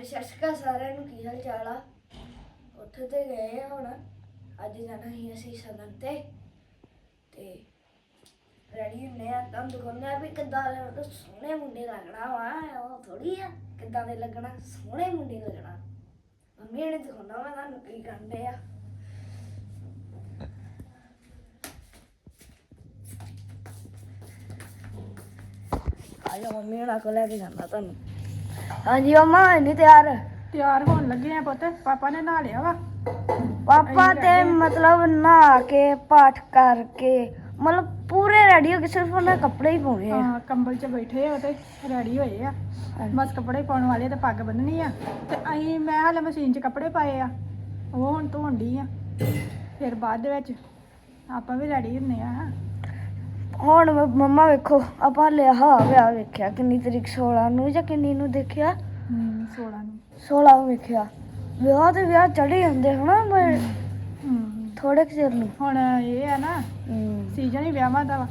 ਹਾਂਜੀ, ਸਤਿ ਸ਼੍ਰੀ ਅਕਾਲ ਸਾਰਿਆਂ ਨੂੰ, ਕੀ ਹਾਲ ਚਾਲ ਆ? ਉੱਥੇ ਤੇ ਗਏ ਆ ਹੁਣ। ਅੱਜ ਜਾਣਾ ਸੀ ਅਸੀਂ ਸਗਨ ਤੇ। ਤੇ ਰੈਡੀ ਹੁੰਨੇ ਆ ਤਾਂ ਦਿਖਾਉਂਦੇ ਆ ਵੀ ਕਿੱਦਾਂ ਦੇ ਸੋਹਣੇ ਮੁੰਡੇ ਲੱਗਣਾ ਵਾ, ਉਹ ਥੋੜੀ ਆ ਕਿੱਦਾਂ ਦੇ ਲੱਗਣਾ, ਸੋਹਣੇ ਮੁੰਡੇ ਲੱਗਣਾ। ਮੰਮੀ ਨੇ ਦਿਖਾਉਣਾ ਵਾ ਤੁਹਾਨੂੰ ਕੀ ਕਰਦੇ ਆ। ਆਜਾ, ਮੰਮੀ ਹੁਣਾਂ ਕੋਲ ਲੈ ਕੇ ਤੁਹਾਨੂੰ। ਹਾਂਜੀ ਮੰਮਾ ਨਹੀਂ ਤਿਆਰ। ਤਿਆਰ ਹੋਣ ਲੱਗੇ ਆ ਪੁੱਤ ਪਾਪਾ ਨੇ ਨਹਾ ਲਿਆ ਵਾ। ਪਾਪਾ ਤੇ ਮਤਲਬ ਨਹਾ ਕੇ ਪਾਠ ਕਰਕੇ ਮਤਲਬ ਪੂਰੇ ਰੈਡੀ ਹੋ ਕੇ ਸਿਰਫ ਉਹਨਾਂ ਕੱਪੜੇ ਹੀ ਪਾਉਣੇ ਆ। ਹਾਂ ਕੰਬਲ 'ਚ ਬੈਠੇ ਆ ਤੇ ਰੈਡੀ ਹੋਏ ਆ। ਬਸ ਕੱਪੜੇ ਪਾਉਣ ਵਾਲੇ ਤੇ ਪੱਗ ਬੰਨਣੀ ਆ। ਤੇ ਅਸੀਂ ਮੈਂ ਹਾਲੇ ਮਸ਼ੀਨ 'ਚ ਕੱਪੜੇ ਪਾਏ ਆ। ਉਹ ਹੁਣ ਧੋਣ ਡਈ ਆ। ਫਿਰ ਬਾਅਦ ਦੇ ਵਿੱਚ ਆਪਾਂ ਵੀ ਰੈਡੀ ਹੁੰਨੇ ਆ। ਹੁਣ ਮੰਮਾ ਵੇਖੋ ਆਪਾਂ ਲਿਆ ਹਾ ਵਿਆਹ ਵੇਖਿਆ ਕਿੰਨੀ ਤਰੀਕ 16 ਨੂੰ ਜਾਂ ਕਿੰਨੀ ਨੂੰ ਦੇਖਿਆ? ਹੂੰ 16 ਨੂੰ। 16 ਨੂੰ ਵੇਖਿਆ। ਵਿਆਹ ਤੇ ਵਿਆਹ ਚੜੇ ਜਾਂਦੇ ਹਨਾ ਮੈਂ ਥੋੜੇ ਕੁ ਚਿਰ ਨੂੰ। ਹੁਣ ਇਹ ਆ ਨਾ ਸੀਜ਼ਨ ਹੀ ਵਿਆਹਾਂ ਦਾ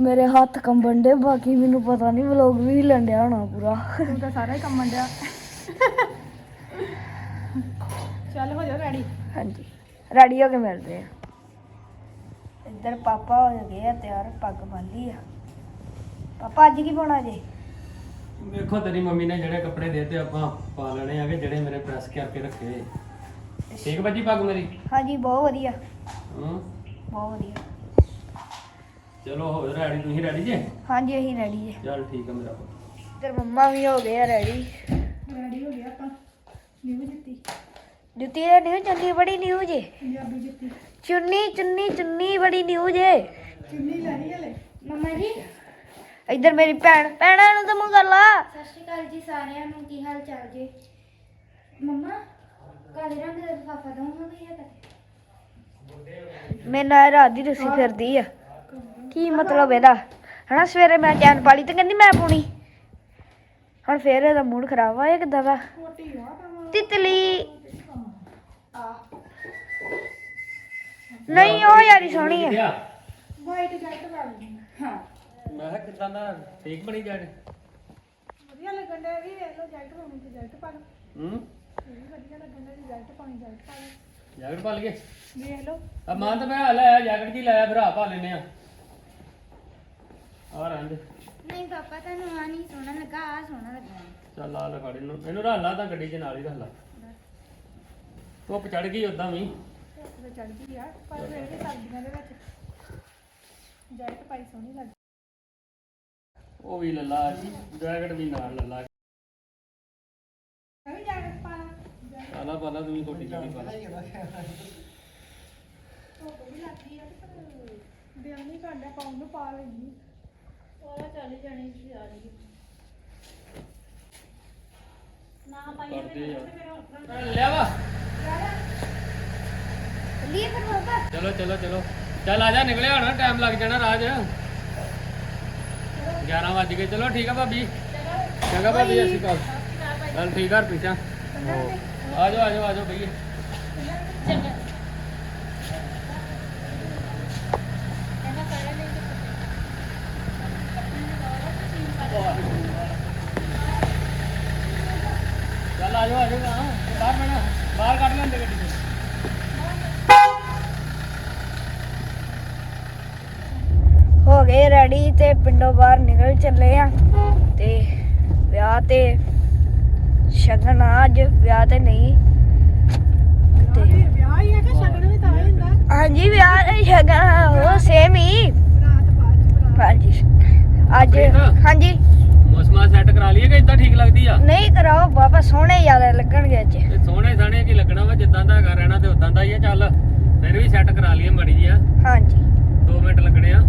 ਮੇਰੇ ਹੱਥ ਕੰਬਣ ਦੇ ਬਾਕੀ ਮੈਨੂੰ ਪਤਾ ਨਹੀਂ ਵਲੋਗ ਵੀ ਹਿੱਲਣ ਡਿਆ ਹੋਣਾ ਪੂਰਾ। ਤੂੰ ਤਾਂ ਸਾਰਾ ਹੀ ਕੰਮ ਮੰਡਿਆ ਚੱਲ ਹੋ ਜਾ ਰੈਡੀ ਹਾਂਜੀ। ਰੈਡੀ ਹੋ ਕੇ ਮਿਲਦੇ ਆ। ਇੱਧਰ ਪਾਪਾ ਹੋ ਗਏ ਆ ਤਿਆਰ ਪੱਗ ਬੰਨ੍ਹੀ ਆ। ਪਾਪਾ ਅੱਜ ਕੀ ਪਾਉਣਾ ਜੇ? ਵੇਖੋ ਤੇਰੀ ਮੰਮੀ ਨੇ ਜਿਹੜੇ ਕੱਪੜੇ ਦੇਤੇ ਆਪਾਂ ਪਾ ਲੈਣੇ ਆਗੇ ਜਿਹੜੇ ਮੇਰੇ ਪ੍ਰੈਸ ਕਰਕੇ ਰੱਖੇ ਠੀਕ ਬੱਜੀ ਪੱਗ ਮੇਰੀ? ਹਾਂਜੀ ਬਹੁਤ ਵਧੀਆ। ਹੂੰ। ਬਹੁਤ ਵਧੀਆ। ਚਲੋ ਹੋ ਰੈਡੀ। ਤੁਸੀਂ ਰੈਡੀ ਜੇ? ਹਾਂਜੀ ਅਸੀਂ ਰੈਡੀ ਜੇ ਚੱਲ ਠੀਕ ਆ ਮੇਰਾ ਪੁੱਤ। ਇੱਧਰ ਮੰਮਾ ਵੀ ਹੋ ਗਏ ਆ ਰੈਡੀ। ਰੈਡੀ ਹੋ ਗਿਆ ਆਪਾਂ। ਨਿਊ ਜੁੱਤੀ। ਜੁੱਤੀ ਇਹ ਨਿਊ ਚੁੰਨੀ ਬੜੀ ਨਿਊ ਜੇ। ਪੰਜਾਬੀ ਜੁੱਤੀ। ਚੁੰਨੀ ਚੁੰਨੀ ਚੁੰਨੀ ਬੜੀ ਨਿਊ ਜੇ। ਚੁੰਨੀ ਲੈਣੀ ਹਲੇ। ਮੰਮਾ ਜੀ। ਇੱਧਰ ਮੇਰੀ ਭੈਣ ਭੈਣਾਂ ਨੂੰ ਤਾਂ ਮੂੰਹ ਕਰ ਲਾ। ਸਤਿ ਸ਼੍ਰੀ ਅਕਾਲ ਜੀ ਸਾਰਿਆਂ ਨੂੰ ਕੀ ਹਾਲ ਚਾਲ ਜੀ? ਮੰਮਾ ਕਾਲੇ ਰੰਗ ਦਾ ਲਿਫਾਫਾ ਦਊਂਗਾ ਭਈਆ ਤਾਂ। ਮੇਰੇ ਨਾਲ ਰਾਤ ਦੀ ਰਸੀ ਫਿਰਦੀ ਆ। ਕੀ ਮਤਲਬ ਇਹਦਾ? ਹਨਾ ਸਵੇਰੇ ਮੈਂ ਚੈਨ ਪਾਲੀ ਤੇ ਕਹਿੰਦੀ ਮੈਂ ਪਾਉਣੀ। ਹੁਣ ਫੇਰ ਇਹਦਾ ਮੂਡ ਖਰਾਬ ਆ ਇਹ ਕਿੱਦਾਂ ਦਾ ਤਿਤਲੀ। ਨਹੀਂ ਉਹ ਯਾਰੀ ਸੋਹਣੀ ਆ। ਵਾਈਟ ਜੈਕਟ ਪਾ ਲਈ। ਹਾਂ। ਮੈਂ ਕਿਹਾ ਕਿਦਾਂ ਦਾ ਠੀਕ ਬਣੀ ਜਾੜ ਵਧੀਆ ਲੱਗਣ ਡਿਆ ਵੀ ਵੇਖ ਲਓ ਜੈਕਟ ਪਾਉਣੀ ਤੇ ਜੈਕਟ ਪਾ ਲਓ। ਹੂੰ? ਇਹ ਵੀ ਵਧੀਆ ਲੱਗਣ ਡਿਆ ਵੀ ਜੈਕਟ ਪਾਉਣੀ ਜੈਕਟ ਪਾ ਲਓ। ਜੈਕਟ ਪਾ ਲਈਏ? ਵੇਖ ਲਓ। ਆ ਮਾਂ ਤਾਂ ਮੈਂ ਲਾਇਆ ਜੈਕਟ ਕੀ ਲਾਇਆ ਭਰਾ ਪਾ ਲੈਨੇ ਆ। ਆ ਰਹਿੰਦੇ ਨਹੀਂ ਪਾਪਾ ਤੁਹਾਨੂੰ ਆ ਨਹੀਂ ਸੋਹਣਾ ਲੱਗਾ ਆ ਸੋਹਣਾ ਲੱਗਾ। ਚੱਲ ਆ ਲਖਾੜ ਇਹਨੂੰ ਇਹਨੂੰ ਰੱਖ ਲਾ ਤਾਂ ਗੱਡੀ 'ਚ ਨਾਲ ਹੀ ਰੱਖ ਲਾ। ਧੁੱਪ ਚੜ ਗਈ ਉਦਾਂ ਵੀ। ਤੇ ਚੜ ਗਈ ਆ ਪਰ ਫਿਰ ਵੀ ਸਰਦੀਆਂ ਦੇ ਵਿੱਚ ਜੈਕਟ ਪਾਈ ਸੋਹਣੀ ਲੱਗਦੀ। ਉਹ ਵੀ ਲੱਲਾ ਜੈਕਟ ਵੀ ਨਾਲ ਲੱਲਾ ਮੈਂ ਵੀ ਜੈਕਟ ਪਾ ਲਾਂ। ਪਾਲਾ ਪਾਲਾ ਤੂੰ ਵੀ ਕੋਟੀ ਚੜੀ ਪਾ ਲਾ। ਧੁੱਪ ਵੀ ਲੱਗਦੀ ਆ ਤੇ ਪਰ ਦਿਲ ਨਹੀਂ ਕਰਦਾ ਪਾਉਣ ਨੂੰ ਪਾ ਲੈਂਦੀ ਉਹ ਚੱਲ ਜਾਣੀ ਸੀ ਆ ਰਹੀ ਨਾ ਪਾਈਏ ਕਰਦੇ ਆ। ਲਿਆ ਵਾ ਚਲੋ ਚਲੋ ਚਲੋ। ਚੱਲ ਆ ਜਾ ਨਿਕਲਿਆ ਹੋਣਾ ਟਾਈਮ ਲੱਗ ਜਾਣਾ ਰਾਜ 11 ਵੱਜ ਗਏ। ਚਲੋ ਠੀਕ ਆ ਭਾਬੀ। ਚੰਗਾ ਭਾਬੀ ਅਸੀਂ ਕਾਲ ਚੱਲ ਠੀਕ ਆ ਪੀਛਾ। ਆ ਜਾਓ ਆ ਜਾਓ ਆ ਜਾਓ ਚੱਲ ਆ ਜਾਓ ਆ ਜਾਓ ਹਾਂ ਬਾਹਰ ਬਣਾ ਬਾਹਰ ਕੱਢ ਲੈਂਦੇ ਗੱਡੀ ਤੋਂ ਹੋ ਗਏ ਰੈਡੀ ਤੇ ਪਿੰਡੋਂ ਬਾਹਰ ਨਿਕਲ ਚੱਲੇ ਆ। ਤੇ ਵਿਆਹ ਤੇ ਸ਼ਗਨ ਆ ਅੱਜ ਵਿਆਹ ਤੇ ਨਹੀਂ। ਤੇ ਵਿਆਹ ਹੀ ਹੈ ਕਿ ਸ਼ਗਨ ਵੀ ਤਾਂ ਹੀ ਹੁੰਦਾ? ਹਾਂਜੀ ਵਿਆਹ ਤੇ ਸ਼ਗਨ ਉਹ ਸੇਮ ਹੀ। ਹਾਂਜੀ। ਅੱਜ? ਹਾਂਜੀ। ਮੌਸਮਾ ਸੈੱਟ ਕਰਾ ਲਈਏ ਕਿ ਇਦਾਂ ਠੀਕ ਲੱਗਦੀ ਆ? ਨਹੀਂ ਕਰਾਓ ਬਾਬਾ ਸੋਹਣੇ ਜ਼ਿਆਦਾ ਲੱਗਣਗੇ ਅੱਜ। ਇਹ ਸੋਹਣੇ ਸਾਣੇ ਕੀ ਲੱਗਣਾ ਵਾ ਜਿੱਦਾਂ ਦਾ ਹੈਗਾ ਰਹਿਣਾ ਤੇ ਉਦਾਂ ਦਾ ਹੀ ਆ ਚੱਲ। ਫਿਰ ਵੀ ਸੈੱਟ ਕਰਾ ਲਈਏ ਮੜੀ ਜੀ ਆ ਹਾਂਜੀ। 2 ਮਿੰਟ ਲੱਗਣੇ ਆ।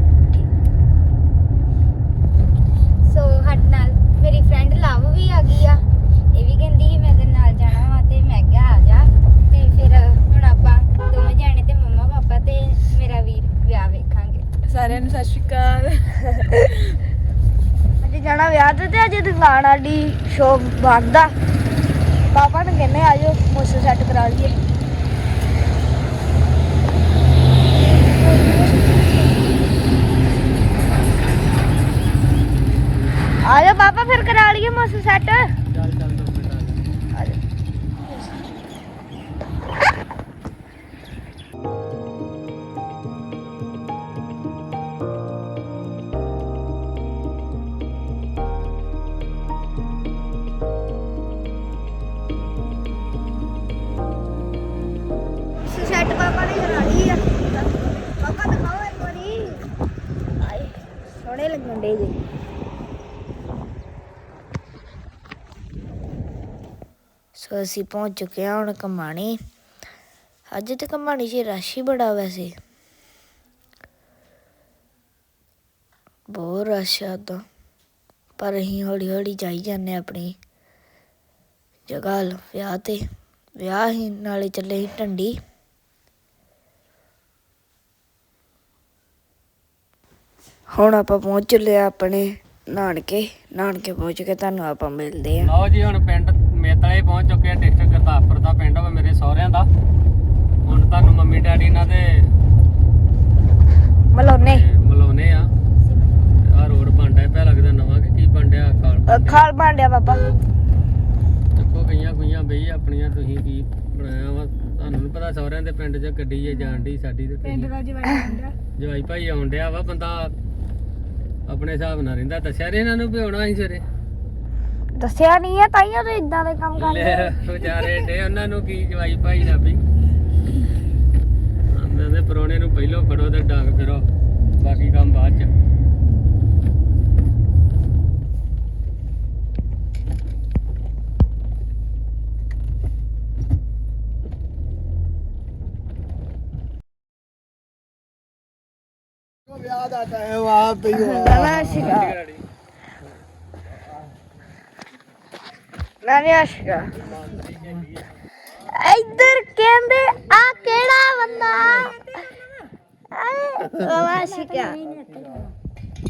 ਸੋ ਸਾਡੇ ਨਾਲ ਮੇਰੀ ਫਰੈਂਡ ਲਵ ਵੀ ਆ ਗਈ ਆ। ਇਹ ਵੀ ਕਹਿੰਦੀ ਸੀ ਮੈਂ ਤੇਰੇ ਨਾਲ ਜਾਣਾ ਵਾ ਤੇ ਮੈਂ ਕਿਹਾ ਆ ਜਾ। ਤੇ ਫਿਰ ਹੁਣ ਆਪਾਂ ਦੋਵੇਂ ਜਾਣੇ ਤੇ ਮੰਮਾ ਪਾਪਾ ਤੇ ਮੇਰਾ ਵੀਰ ਵਿਆਹ ਵੇਖਾਂਗੇ। ਸਾਰਿਆਂ ਨੂੰ ਸਤਿ ਸ਼੍ਰੀ ਅਕਾਲ। ਅੱਜ ਜਾਣਾ ਵਿਆਹ ਤੇ ਤੇ ਅੱਜ ਦੁਕਾਨ ਸਾਡੀ ਸ਼ੋਪ ਬੰਦ ਆ ਪਾਪਾ ਨੂੰ ਕਹਿੰਦੇ ਆਜੋ ਮੋਸਰ ਸੈੱਟ ਕਰਾ ਲਈਏ। ਆਜੋ ਪਾਪਾ ਫਿਰ ਕਰਾ ਲਈਏ ਮੋਸਰ ਸੈੱਟ ਸੋ ਅਸੀਂ ਪਹੁੰਚ ਚੁੱਕੇ ਹਾਂ ਹੁਣ ਕਮਾਣੀ ਅੱਜ ਤੇ ਕਮਾਣੀ 'ਚ ਰਸ਼ ਹੀ ਬੜਾ ਵੈਸੇ। ਬਹੁਤ ਰਸ਼ ਆ ਤਾਂ ਪਰ ਅਸੀਂ ਹੌਲੀ ਹੌਲੀ ਜਾਈ ਜਾਂਦੇ ਆਪਣੀ ਜਗ੍ਹਾ ਵੱਲ। ਵਿਆਹ ਤੇ, ਵਿਆਹ ਹੀ ਨਾਲੇ ਚੱਲੇ ਸੀ ਢੰਡੀ। ਹੁਣ ਆਪਾਂ ਪਹੁੰਚ ਲਿਆ ਆਪਣੇ ਨਾਨਕੇ। ਨਾਨਕੇ ਪਹੁੰਚ ਕੇ ਤੁਹਾਨੂੰ ਆਪਾਂ ਮਿਲਦੇ ਆ ਲਓ ਜੀ, ਹੁਣ ਪਿੰਡ ਮੇਤਲੇ ਪਹੁੰਚ ਚੁੱਕੇ ਆ ਡਿਸਟ੍ਰਿਕਟ ਗੁਰਦਾਸਪੁਰ ਦਾ ਪਿੰਡ ਵਾ ਮੇਰੇ ਸਹੁਰਿਆਂ ਦਾ। ਹੁਣ ਤੁਹਾਨੂੰ ਮੰਮੀ ਡੈਡੀ ਇਹਨਾਂ ਦੇ ਮਲੋਨੇ। ਮਲਾਉਨੇ ਆ। ਆ ਰੋਡ ਬਣਦਾ ਪਿਆ ਲੱਗਦਾ ਨਵਾਂ ਕਿ ਕੀ ਬਣਿਆ ਕਾਲ ਖਾਲ ਬਾਂਡਿਆ ਬਾਬਾ। ਚੱਕੋ ਗਈਆਂ ਗੁਈਆਂ ਬਈ ਆਪਣੀਆਂ ਤੁਸੀਂ ਕੀ ਬਣਾਇਆ ਵਾ। ਤੁਹਾਨੂੰ ਨੀ ਪਤਾ ਸਹੁਰਿਆਂ ਦੇ ਪਿੰਡ 'ਚ ਗੱਡੀ ਏ ਜਾਣ ਦੀ ਸਾਡੀ ਤੇ ਪਿੰਡ ਦਾ ਜਵਾਈ ਹੁੰਦਾ ਜਵਾਈ ਭਾਈ ਆਉਣ ਡਿਆ ਵਾ ਬੰਦਾ ਆਪਣੇ ਹਿਸਾਬ ਨਾਲ ਰਹਿੰਦਾ। ਦੱਸਿਆ ਰੇ ਇਹਨਾਂ ਨੂੰ ਵੀ ਆਉਣਾ ਸੀ ਸਵੇਰੇ? ਦੱਸਿਆ ਨਹੀਂ ਆ ਤਾਈਓ ਤੇ ਇਦਾਂ ਦੇ ਕੰਮ ਕਰਦੇ ਵਿਚਾਰੇ ਡੇ ਉਹਨਾਂ ਨੂੰ ਕੀ ਜਵਾਈ ਭਾਈ ਨਾ ਵੀ। ਆਂਦੇ ਦੇ ਪਰੋਣੇ ਨੂੰ ਪਹਿਲੋਂ ਫੜੋ ਤੇ ਡਾਂਗ ਫਿਰੋ ਬਾਕੀ ਕੰਮ ਬਾਅਦ ਚ। ਨਵਾਂ ਸੀਗਾ ਨਵਾਂ ਸੀਗਾ ਇੱਧਰ ਕਹਿੰਦੇ ਆ ਕਿਹੜਾ ਬੰਦਾ? ਸੀਗਾ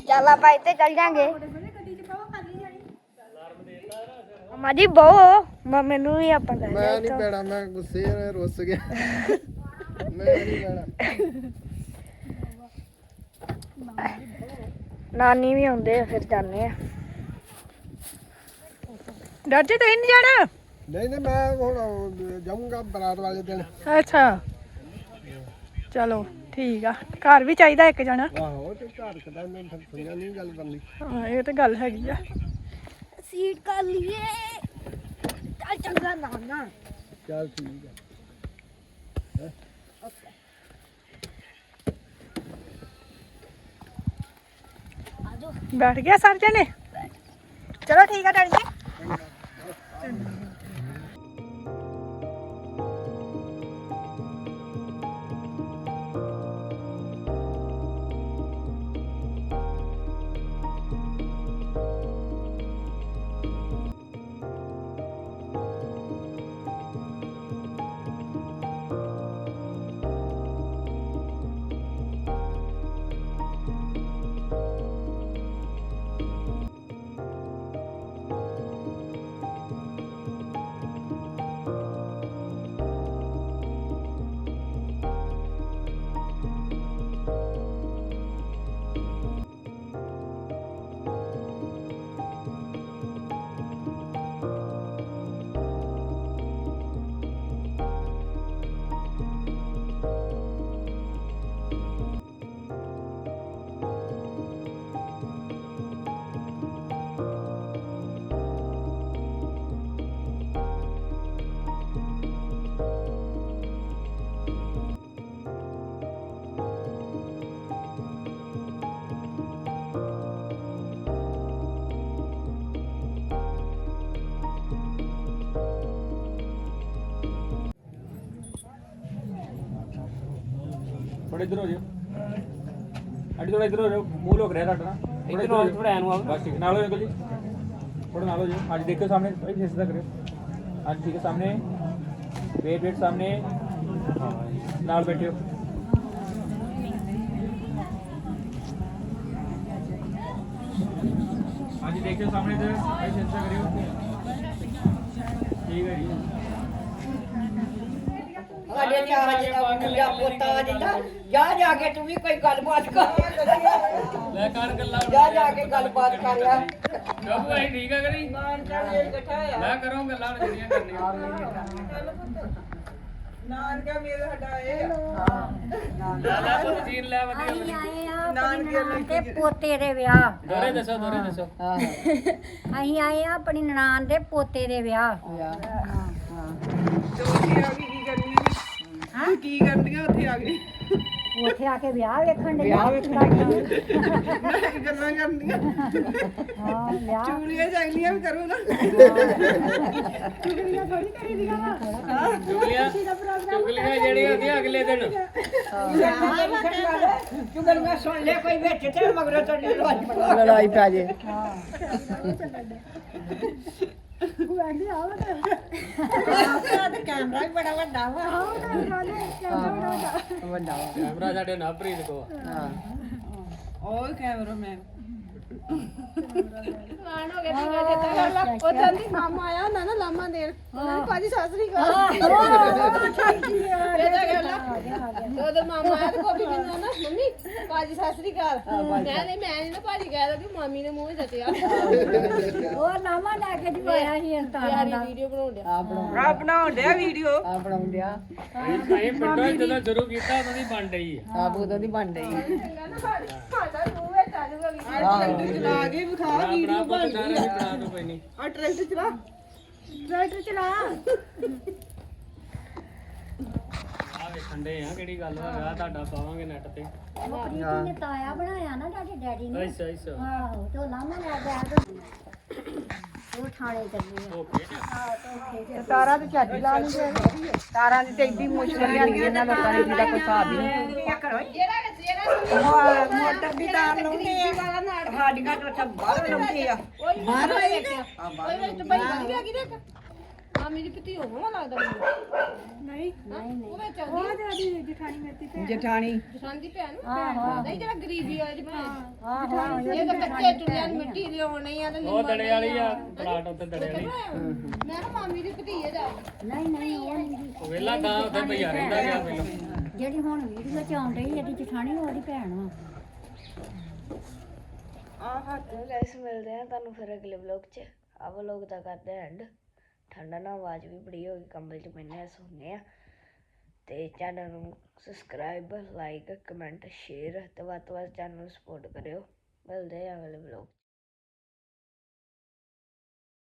ਚੱਲ ਆਪਾਂ ਇੱਥੇ ਚੱਲ ਜਾਾਂਗੇ। ਮਾਜੀ ਬਹੁ ਮੈਂ ਮੈਨੂੰ ਵੀ ਆਪਾਂ ਲੈ ਮੈਂ ਨਹੀਂ ਪੈਣਾ ਮੈਂ ਗੁੱਸੇ ਨਾਲ ਰੁੱਸ ਗਿਆ। ਮੈਂ ਨਹੀਂ ਪੈਣਾ ਨਾਨੀ ਵੀ ਆਉਂਦੇ ਆ ਫਿਰ ਜਾਂਦੇ ਆ। ਡਰ ਜੀ ਤੂੰ ਨਹੀਂ ਜਾਣਾ? ਨਹੀਂ ਨਹੀਂ ਮੈਂ ਹੁਣ ਜਾਊਂਗਾ ਬਰਾਤ ਵਾਲੇ ਦਿਨ। ਅੱਛਾ। ਚਲੋ ਠੀਕ ਆ। ਘਰ ਵੀ ਚਾਹੀਦਾ ਇੱਕ ਜਣਾ। ਆਹੋ ਤੇ ਘਰ ਕਦਾ ਮੈਂ ਸੁਣਿਆ ਨਹੀਂ ਗੱਲ ਕਰਨੀ। ਹਾਂ ਇਹ ਤਾਂ ਗੱਲ ਹੈਗੀ ਆ। ਸੀਟ ਕਰ ਲਈਏ। ਚੱਲ ਚੰਗਾ ਨਾਨਾ ਚੱਲ ਠੀਕ ਆ। ਬੈਠ ਗਿਆ ਸਰ ਜਣੇ? ਚਲੋ ਠੀਕ ਆ ਡੈਡੀ ਜੀ। ਥੋੜੇ ਇਧਰ ਹੋ ਜਾਓ ਅੱਡੀ ਥੋੜਾ ਇਧਰ ਹੋ ਜਾਓ ਮੂੰਹ ਲੋਕ ਰਿਹਾ ਤੁਹਾਡਾ ਥੋੜਾ ਇਧਰ ਹੋ ਥੋੜਾ ਐਨੂੰ ਆ ਬਸ ਠੀਕ ਨਾਲ ਹੋ ਜਾਓ ਜੀ ਥੋੜਾ ਨਾਲ ਹੋ ਜਾਓ ਅੱਜ ਦੇਖਿਓ ਸਾਹਮਣੇ ਭਾਈ ਫੇਸ ਦਾ ਕਰਿਓ। ਅੱਜ ਠੀਕ ਹੈ ਸਾਹਮਣੇ। ਵੇਟ ਵੇਟ ਸਾਹਮਣੇ। ਹਾਂ ਨਾਲ ਬੈਠਿਓ। ਅੱਜ ਦੇਖਿਓ ਸਾਹਮਣੇ ਤੇ ਭਾਈ ਫੇਸ ਦਾ ਕਰਿਓ। ਠੀਕ ਹੈ ਜੀ। ਸਾਡੇ ਚਾਰ ਵਜੇ ਦਾ ਮੁੰਡਾ ਪੋਤਾ ਜਿੰਦਾ ਜਾ। ਜਾ ਕੇ ਤੂੰ ਵੀ ਕੋਈ ਗੱਲਬਾਤ ਕਰ। ਲੈ ਕਰ ਗੱਲਾਂ। ਜਾ ਜਾ ਕੇ ਗੱਲਬਾਤ ਕਰ ਲੈ। ਬਾਬੂ ਭਾਈ ਠੀਕ ਆ ਕਰੀ ਮੈਂ ਕਰੂੰ ਗੱਲਾਂ ਜਿਹੜੀਆਂ ਕਰਨੀਆਂ। ਨਾਨਕਾ ਮੇਰੇ ਹਟਾਏ ਲਾਲਾ ਪੁੱਤ ਜੀਨ ਲੈ ਵਧੀਆ ਆ ਨਨਾਣ ਦੇ ਪੋਤੇ ਦੇ ਵਿਆਹ। ਦੋਰੇ ਦੱਸੋ ਦੋਰੇ ਦੱਸੋ। ਅਸੀਂ ਆਏ ਆ ਆਪਣੀ ਨਨਾਣ ਦੇ ਪੋਤੇ ਦੇ ਵਿਆਹ। ਕੀ ਕਰਨੀਆਂ ਉੱਥੇ ਆ ਗਈ ਉੱਥੇ ਆ ਕੇ ਵਿਆਹ ਵੇਖਣ ਦੇ ਵਿਆਹ ਵੇਖਣ ਗੱਲਾਂ ਕਰਨੀਆਂ? ਹਾਂ ਵਿਆਹ। ਚੁਗਲੀਆਂ ਚਾਗਲੀਆਂ ਵੀ ਕਰੋ ਨਾ। ਚੁਗਲੀਆਂ ਥੋੜੀ ਕਰੀਦੀਆਂ ਵਾ। ਚੁਗਲੀਆਂ ਚੁਗਲੀਆਂ ਜਿਹੜੀਆਂ ਹੁੰਦੀਆਂ ਅਗਲੇ ਦਿਨ। ਚੁਗਲੀਆਂ ਸੁਣ ਲੈ ਕੋਈ ਵਿੱਚ ਤੇ ਮਗਰੋਂ ਤੋਂ ਲੜਾਈ ਪੈ ਜੇ। ਗੁਆਂਢੀ ਆਵਾ ਤੇ ਤੇ ਕੈਮਰਾ ਵੀ ਬੜਾ ਵੱਡਾ ਵਾ। ਵੱਡਾ। ਵਾ। ਕੈਮਰਾ ਸਾਡੇ ਨਾਪਰੀਤ ਕੋ ਆ। ਹਾਂ ਉਹ ਕੈਮਰਾਮੈਨ ਉਹ ਤਾਂ ਦੀ ਮਾਮਾ ਆਇਆ ਹੁੰਦਾ ਨਾ ਲਾਮਾ ਦੇਣ। ਉਹਨਾਂ ਭਾਜੀ ਸਤਿ ਸ੍ਰੀ ਅਕਾਲ। ਉਹਦਾ ਮਾਮਾ ਆਇਆ ਤੇ ਕੋਪੀ ਕਹਿੰਦਾ ਨਾ ਮੰਮੀ ਭਾਜੀ ਸਤਿ ਸ੍ਰੀ ਅਕਾਲ। ਮੈਂ ਨਹੀਂ ਮੈਂ ਨਹੀਂ ਨਾ ਭਾਜੀ ਕਹਿ ਕਿ ਮਾਮੀ ਨੇ ਮੂੰਹ ਜੱਟਿਆ ਉਹ ਨਾਮਾ ਲੈ ਕੇ ਜਵਾਇਆ ਸੀ ਅੰਤਾਰਾ ਦਾ ਵੀਡੀਓ ਬਣਾਉਣ ਡਿਆ। ਆ ਬਣਾਉਂ ਆ ਬਣਾਉਣ ਡਿਆ ਵੀਡੀਓ ਆ ਬਣਾਉਣ ਡਿਆ। ਅਸੀਂ ਪਿੰਡੋਂ ਜਦੋਂ ਸ਼ੁਰੂ ਕੀਤਾ ਉਦੋਂ ਦੀ ਬਣ ਰਹੀ ਹੈ ਆਪ ਉਦੋਂ ਦੀ ਬਣ ਰਹੀ ਸਾਡਾ ਮੂੰਹ ਵਿੱਚ ਆ ਜਾਊਗਾ ਵੀਡੀਓ ਚਲਾ ਕੇ ਵਿਖਾ ਵੀਡੀਓ ਬਣ ਹੈ ਬਣਾ ਦੋ ਕੋਈ ਨਹੀਂ। ਆ ਟਰੈਕਟਰ ਚਲਾ। ਟਰੈਕਟਰ ਚਲਾ। ਆ ਵੇਖਣ ਦੇ ਆ ਕਿਹੜੀ ਗੱਲ ਵਾ ਵਿਆਹ ਤੁਹਾਡਾ ਪਾਵਾਂਗੇ ਨੈਟ ਤੇ। ਆਪਣੀ ਨੇ ਤਾਇਆ ਬਣਾਇਆ ਨਾ ਤੁਹਾਡੇ ਡੈਡੀ ਨੇ। ਅੱਛਾ ਅੱਛਾ। ਆਹੋ ਤੇ ਉਹ ਲਾਮਾ ਲੈ ਗਿਆ ਉਹ ਥਾਣੇ ਚੱਲੀ ਆ। ਓਕੇ। ਤੇ ਤਾਰਾਂ ਤੇ ਚੱਜ ਲਾ ਨਹੀਂ ਤਾਰਾਂ ਦੀ ਤੇ ਏਡੀ ਮੁਸ਼ਕਲ ਲਿਆਂਦੀ ਇਹਨਾਂ ਲੋਕਾਂ ਨੇ ਜਿਹਦਾ ਕੋਈ ਹਿਸਾਬ ਹੀ ਨਹੀਂ। ਮੋਟਰ ਦੀ ਤਾਰ ਲਾਉਂਦੇ ਆ। ਸਾਡੀਆਂ ਤਾਂ ਉੱਥੇ ਬਾਹਰ ਲਾਉਂਦੇ ਆ। ਬਾਹਰ ਵੇਖਿਆ ਓਏ ਵਿੱਚ ਭਾਈ ਵਧੀਆ ਕੀ ਦੇਖ ਮਾਮੀ ਦੀ ਪਤੀ ਹੋਵਾਂ ਲੱਗਦਾ ਮੈਨੂੰ। ਨਹੀਂ ਨਹੀਂ ਉਹ ਵਿੱਚ ਉਹ ਤੇ ਉਹਦੀ ਜਠਾਣੀ ਮੇਰੀ ਤੇ ਜਠਾਣੀ। ਜਸਾਨ ਦੀ ਭੈਣ। ਆਹੋ ਨਹੀਂ ਜਿਹੜਾ ਗਰੀਬੀ ਵਾਲੀ ਭੈਣ। ਆਹੋ ਆਹੋ ਇਹ ਤਾਂ ਕੱਚੇ ਚੁੱਲ੍ਹਿਆਂ ਨੂੰ ਮਿੱਟੀ ਲਿਆਉਣੀ ਆ ਤੇ ਉਹ ਦੜੇ ਵਾਲੀ ਆ ਪਲਾਟ ਉੱਤੇ ਦੜੇ ਵਾਲੀ। ਮੈਂ ਕਿਹਾ ਮਾਮੀ ਦੀ ਭਤੀਜੇ ਜਾ ਨਹੀਂ ਨਹੀਂ ਉਹ ਨਹੀਂ ਗੀ। ਉਹ ਵੇਲਾ ਗਾਂ ਉੱਤੇ ਭਈਆ ਰਹਿੰਦਾ ਗਿਆ ਪਹਿਲਾਂ ਜਿਹੜੀ ਹੁਣ ਵੀਡੀਓ ਚ ਆਉਣ ਰਹੀ ਇਹਦੀ ਜਠਾਣੀ ਉਹਦੀ ਭੈਣ ਵਾ ਚਲੋ ਗਾਇਸ ਮਿਲਦੇ ਆ ਤੁਹਾਨੂੰ ਫਿਰ ਅਗਲੇ ਵਲੌਗ 'ਚ। ਆ ਵਲੌਗ ਦਾ ਕਰਦੇ ਐਂਡ ਠੰਡਾ ਨਾਲ ਆਵਾਜ਼ ਵੀ ਬੜੀ ਹੋ ਗਈ ਕੰਬਲ 'ਚ ਪੈਨੇ ਆ ਸੋਨੇ ਆ। ਤੇ ਚੈਨਲ ਨੂੰ ਸਬਸਕ੍ਰਾਈਬ ਲਾਈਕ ਕਮੈਂਟ ਸ਼ੇਅਰ ਤੇ ਵੱਧ ਤੋਂ ਵੱਧ ਚੈਨਲ ਨੂੰ ਸਪੋਰਟ ਕਰਿਓ। ਮਿਲਦੇ ਆ ਅਗਲੇ ਵਲੌਗ